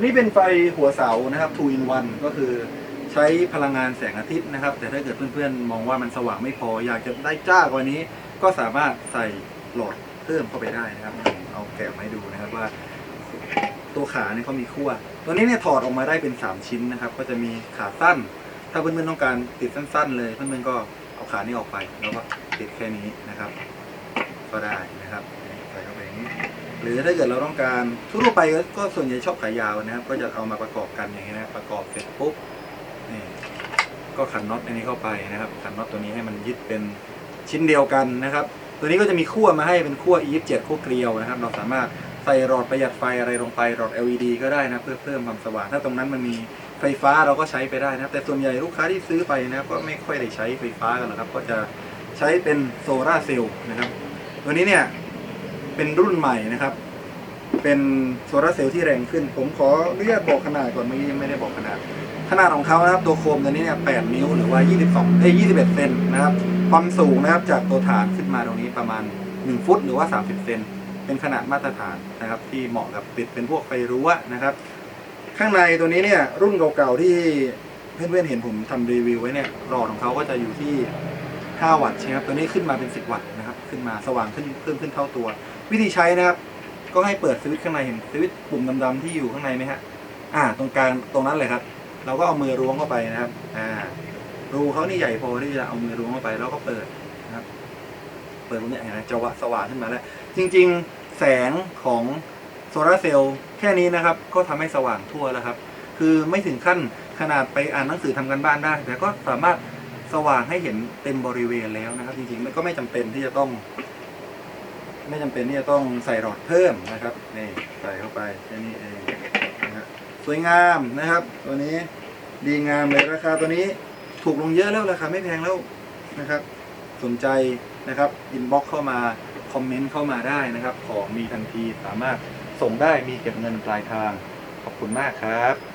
อันนี้เป็นไฟหัวเสานะครับ2 in 1ก็คือใช้พลังงานแสงอาทิตย์นะครับ แต่ถ้าเกิดเพื่อนๆ มองว่ามันสว่างไม่พอ อยากจะได้จ้ากว่านี้ ก็สามารถใส่หลอดเพิ่มเข้าไปได้นะครับ เอาแกะมาให้ดูนะครับว่า ตัวขาเนี่ยเขามีขั้ว ตัวนี้เนี่ยถอดออกมาได้เป็น 3 ชิ้นนะครับ ก็จะมีขาสั้น ถ้าเพื่อนๆต้องการติดสั้น ๆ เลยเพื่อนๆก็เอาขานี้ออกไปแล้วก็ติดแค่นี้นะครับ ก็ได้นะครับใส่เข้าไปอย่างนี้ หรือถ้าเกิดเราต้องการทั่วไปก็ส่วนใหญ่ชอบขายาวนะครับ ก็จะเอามาประกอบกันอย่างนี้นะประกอบเสร็จปุ๊บนี่ก็ขันน็อตอันนี้เข้าไปนะครับ ขันน็อตตัวนี้ให้มันยึดเป็นชิ้นเดียวกันนะครับ ตัวนี้ก็จะมีขั้วมาให้เป็นขั้ว E27 ขั้วเกลียวนะครับ เราสามารถใส่หลอดประหยัดไฟอะไรลงไปหลอด LED ก็ได้นะเพื่อเพิ่มความสว่างถ้าตรงนั้นมันมีไฟฟ้าเราก็ใช้ไปได้นะครับ แต่ส่วนใหญ่ลูกค้าที่ซื้อไปนะครับ ก็ไม่ค่อยได้ใช้ไฟฟ้ากันหรอกครับ ก็จะใช้เป็นโซลาร์เซลล์นะครับ ตัวนี้เนี่ย เป็นรุ่นใหม่นะครับ เป็นโซลาร์เซลล์ที่แรงขึ้น ผมขออนุญาตบอกขนาดก่อนเมื่อกี้ยังไม่ได้บอกขนาด ขนาดของเขานะครับตัวโคมตัวนี้เนี่ย 8 นิ้วหรือว่า 22 เอ้ย 21 เซนนะครับ ความสูงนะครับจากตัวฐานขึ้นมาตรงนี้ประมาณ 1 ฟุตหรือว่า 30 เซน เป็นขนาดมาตรฐานนะครับที่เหมาะกับติดเป็นพวกไฟรั้วนะครับ ข้างในตัวนี้เนี่ยรุ่นเก่าๆที่เพื่อนๆเห็นผมทำรีวิวไว้เนี่ยหลอดของเขาก็จะอยู่ที่ 5 วัตต์ใช่ครับตัวนี้ขึ้นมาเป็น 10 วัตต์นะครับ ขึ้นมาสว่างขึ้นเพิ่มขึ้นเท่าตัว วิธีใช้นะครับ ก็ให้เปิดสวิตช์ข้างในเห็นสวิตช์ปุ่มดำๆที่อยู่ข้างในไหมฮะอ่า ตรงกลางตรงนั้นเลยครับ เราก็เอามือล้วงเข้าไปนะครับ อ่า รูเขานี่ใหญ่พอที่จะเอามือล้วงเข้าไปแล้วก็เปิดนะครับ เปิดตรงนี้เห็นไหมจะวะสว่างขึ้นมาแล้ว จริง ๆแสงของโซลาร์เซลล์แค่นี้นะครับ ก็ทำให้สว่างทั่วแล้วครับ คือไม่ถึงขั้นขนาดไปอ่านหนังสือทำกันบ้านได้ แต่ก็สามารถสว่างให้เห็นเต็มบริเวณแล้วนะครับ จริงๆมันก็ไม่จำเป็นที่จะต้อง ไม่จำเป็นที่จะต้องใส่หลอดเพิ่มนะครับนี่ใส่เข้าไปแค่นี้เองนะฮะสวยงามนะครับ ตัวนี้ดีงามเลยราคาตัวนี้ถูกลงเยอะแล้วราคาไม่แพงแล้วนะครับ สนใจนะครับอินบ็อกเข้ามาคอมเมนต์เข้ามาได้นะครับ ของมีทันทีสามารถส่งได้มีเก็บเงินปลายทางขอบคุณมากครับ